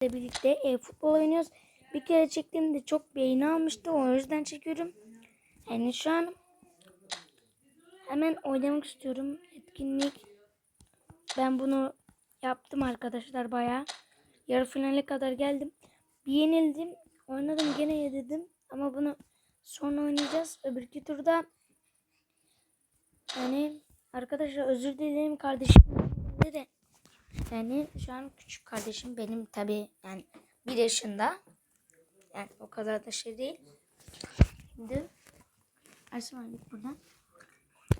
ile birlikte e, futbol oynuyoruz. Bir kere çektiğimde çok beğeni almıştı. O yüzden çekiyorum. Yani şu an hemen oynamak istiyorum. Etkinlik. Ben bunu yaptım arkadaşlar bayağı. Yarı finale kadar geldim. Bir yenildim. Oynadım gene yedirdim. Ama bunu sonra oynayacağız. Öbürki turda yani arkadaşlar özür dilerim kardeşim. Yani şu an küçük kardeşim benim tabi yani bir yaşında. Yani o kadar da şey değil. Şimdi Ersin git buradan.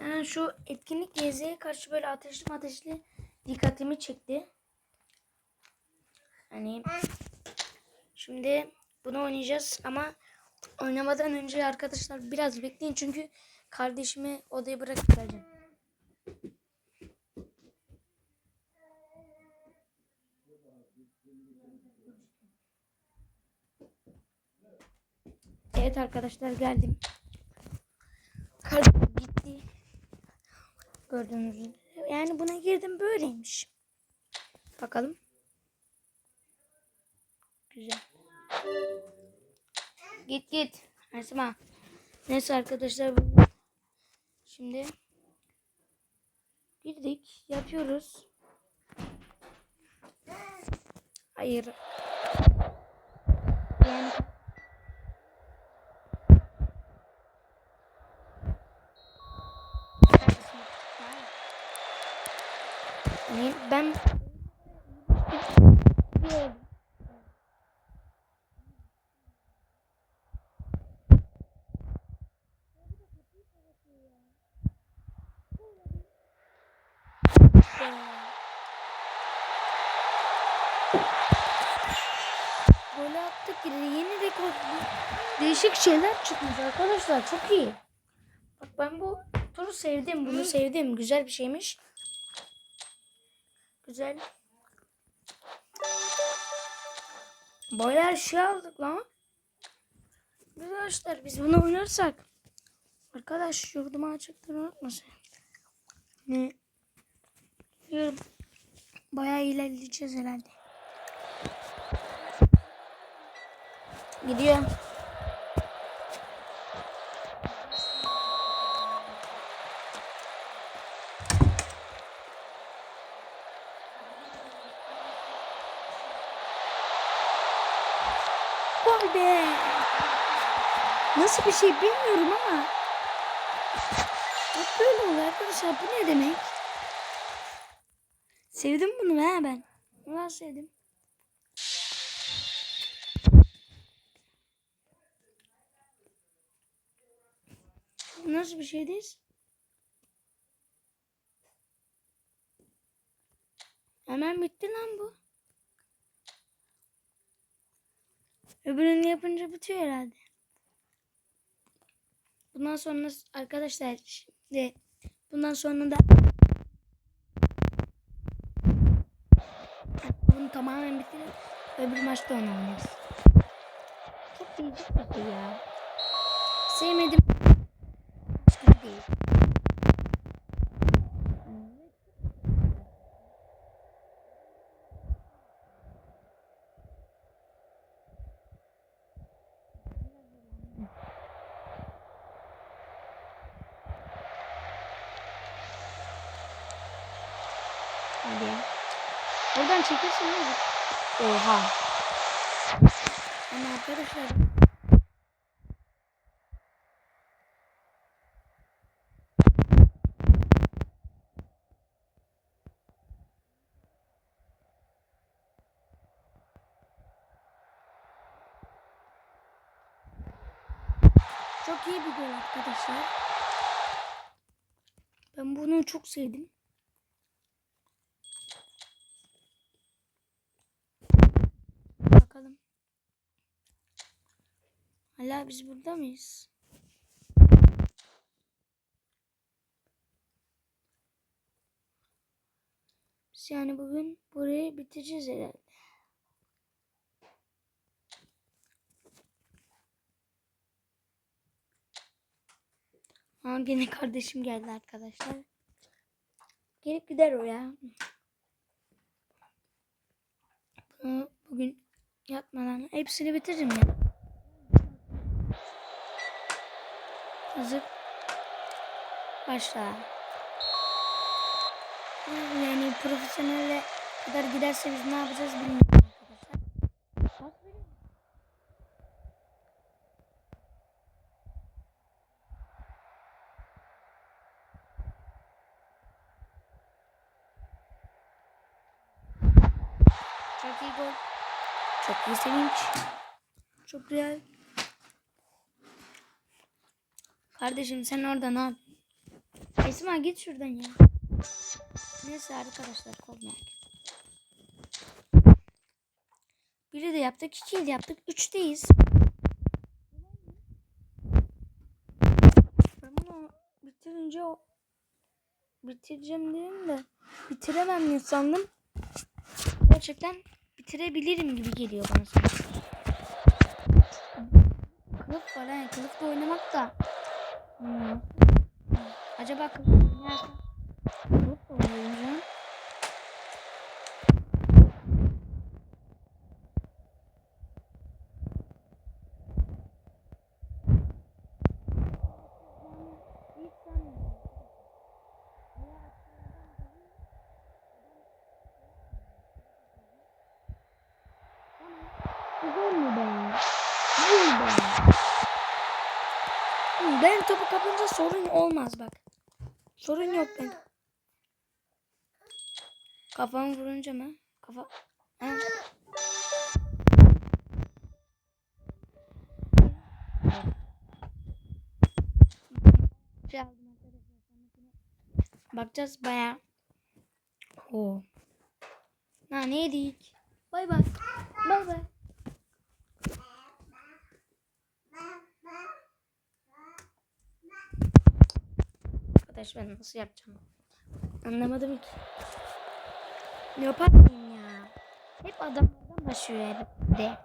Yani şu etkinlik geziye karşı böyle ateşli ateşli dikkatimi çekti. Hani şimdi bunu oynayacağız ama oynamadan önce arkadaşlar biraz bekleyin çünkü kardeşimi odaya bırakıp. Evet arkadaşlar geldim. Kardeşim gitti. Gördüğünüz üzere. Yani buna girdim böyleymiş. Bakalım. Güzel. Git git. Esma. Neyse arkadaşlar. Şimdi girdik. Yapıyoruz. Hayır. Yani Yani ben Gol attık yeni rekor. Değişik şeyler çıkmış arkadaşlar çok iyi. Bak ben bu turu sevdim bunu sevdim güzel bir şeymiş. Güzel. Bayağı şey aldık lan. Arkadaşlar biz bunu oynarsak. Arkadaş yurdumu açıktan unutmasın. Ne? Bayağı ilerleyeceğiz herhalde. Gidiyor. Gol be. Nasıl bir şey bilmiyorum ama. Bak böyle oluyor arkadaşlar. Bu ne demek? Sevdim bunu ha ben. Valla sevdim. Nasıl bir şeydir? Hemen bitti lan bu. Öbürünü yapınca bitiyor herhalde. Bundan sonra arkadaşlar şimdi bundan sonra da bunu tamamen bitirip öbür maçta oynamayacağız. Çok değişik bir şey ya. Sevmedim. Başka değil. Hadi ya. Oradan çekilsin olur? Oha. Ama arkadaşlar Çok iyi bir gol arkadaşlar. Ben bunu çok sevdim. Bakalım. Hala biz burada mıyız? Biz yani bugün burayı bitireceğiz herhalde. Aa, gene kardeşim geldi arkadaşlar. Gelip gider o ya. Bunu bugün Yatmadan hepsini bitiririm ya. Hazır. Başla. Yani profesyonelle kadar giderse biz ne yapacağız bilmiyorum arkadaşlar. Bak benim. Çok iyi gol. Çok iyi sevinç. Çok güzel. Kardeşim sen orada ne yap? Esma git şuradan ya. Neyse arkadaşlar korkmayın. Biri de yaptık, iki de yaptık, üçteyiz. Ben bunu bitirince bitireceğim dedim de bitiremem diye sandım. Gerçekten bitirebilirim gibi geliyor bana sanki. Kılıf he. Kılıfla oynamak da. Hmm. Acaba kılıf oynarsa kılıfla oynayacağım. Hiç sanmıyorum. Veya aşağıdan geliyor. Güzel mi be? Güzel be. Hı, Ben topu kapınca sorun olmaz bak. Sorun yok ben. Kafamı vurunca mı? Kafa... Ha? Bakacağız baya. Oo. Ha ne yedik? Bay bay. Bay bay. Arkadaş ben nasıl yapacağım? Anlamadım ki. Ne yapar ya? Hep adamlardan başlıyor hep de.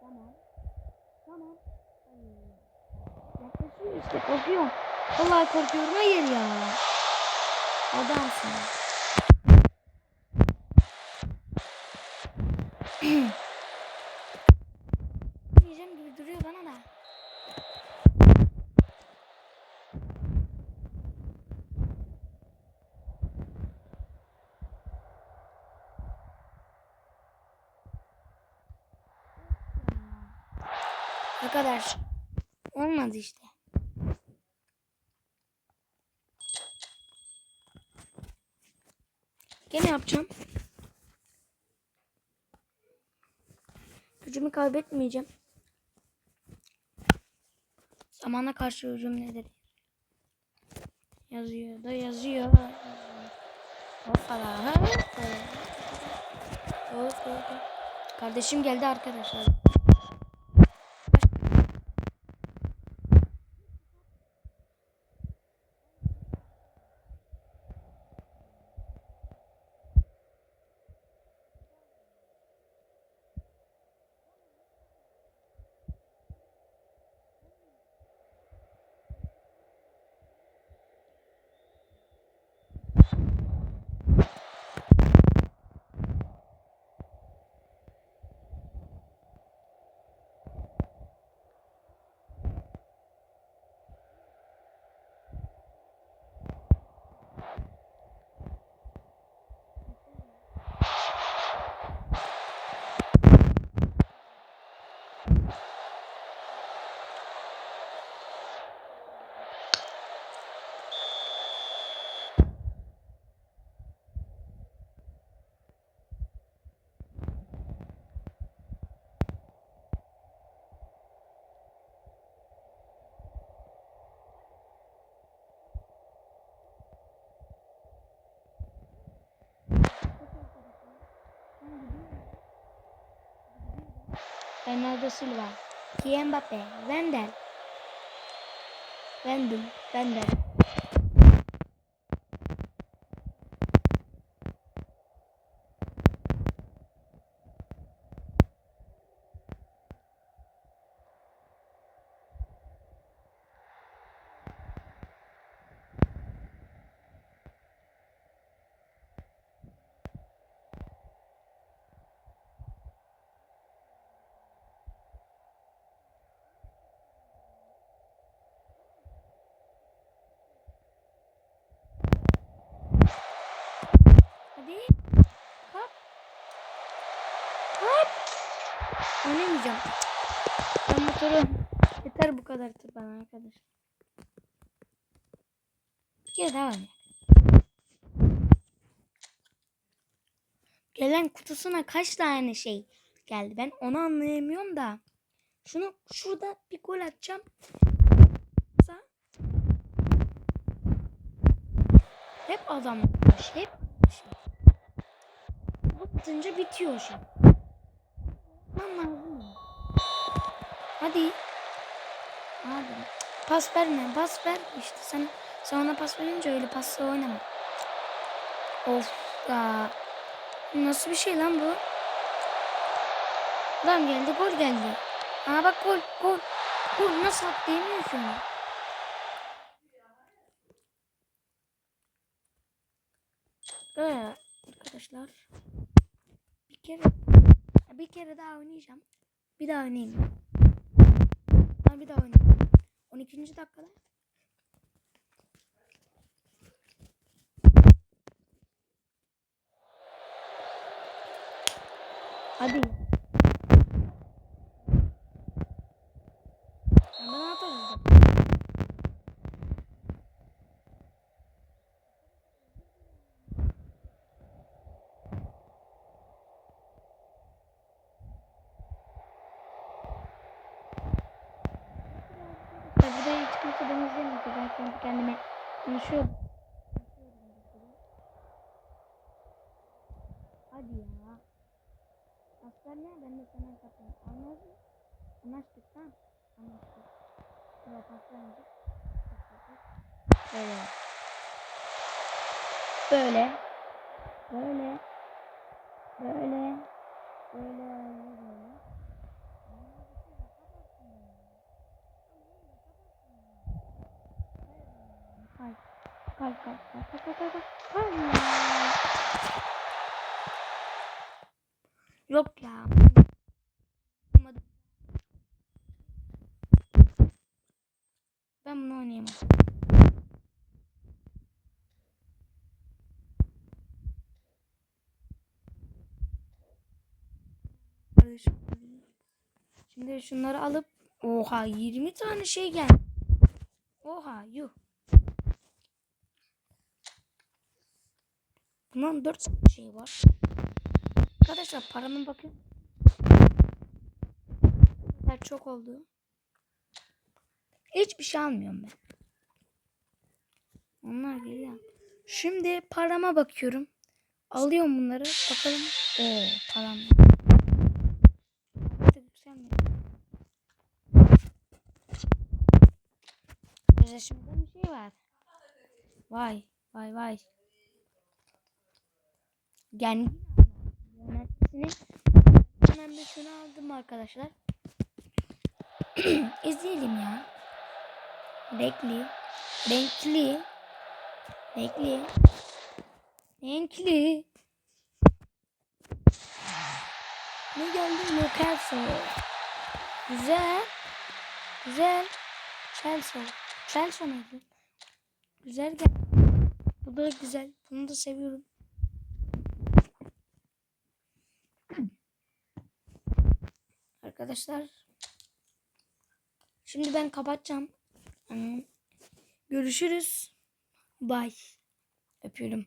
Tamam. Tamam. Yaklaşıyor işte korkuyorum. Vallahi korkuyorum hayır ya. Adamsın. Diyeceğim gibi duruyor bana da. Arkadaş olmadı işte. Gene yapacağım. Gücümü kaybetmeyeceğim. Zamana karşı hücum nedir? Yazıyor da yazıyor. Hoppala. Hoppala. Hop, hop, hop. Kardeşim geldi arkadaşlar. Bernardo Silva. Kylian Mbappe. Wendel. Wendel. Wendel. Oynamayacağım. Ben motoru yeter bu kadar bana arkadaş. Kere daha oynayalım. Gelen kutusuna kaç tane şey geldi? Ben onu anlayamıyorum da. Şunu şurada bir gol atacağım. Hep adam hep şey. Atınca bitiyor şey. Ya. Hadi. Pas verme, pas ver. İşte sen, sen ona pas verince öyle pasla oynama. Of ya. Nasıl bir şey lan bu? Adam geldi, gol geldi. Aa bak gol, gol. Gol nasıl atlayamıyor ki onu? Böyle arkadaşlar. Bir kere bir kere daha oynayacağım. Bir daha oynayayım. Ha, bir daha oynayayım. 12. dakikada. Hadi. Ya ben atarım. De hiç kimse beni izlemiyor. Ben kendi kendime konuşuyorum. Hadi ya. Aslar ne? Ben de sana kapayım. Anladın mı? Anlaştık tamam. Anlaştık. Ne? Böyle. Böyle. Böyle. Böyle. Böyle. Böyle. Kalk kalk kalk kalk kalk. kalk. Yok ya. Ben bunu oynayamam. Şimdi şunları alıp oha 20 tane şey geldi. Oha yuh. Bundan 4 şey var. Arkadaşlar paramın bakın. kadar çok oldu. Hiçbir şey almıyorum ben. Onlar geliyor. Şimdi parama bakıyorum. Alıyorum bunları. Bakalım. Oo param. Yükselmiyor. Sözleşmede bir şey var. Vay vay vay. Yani yönetmesini hemen bir şunu aldım arkadaşlar. İzleyelim ya. Renkli. Renkli. Renkli. Renkli. Ne geldi? Newcastle. Güzel. Güzel. Chelsea. Chelsea mıydı? Güzel gel. Bu da güzel. Bunu da seviyorum. Arkadaşlar. Şimdi ben kapatacağım. Görüşürüz. Bye. Öpüyorum.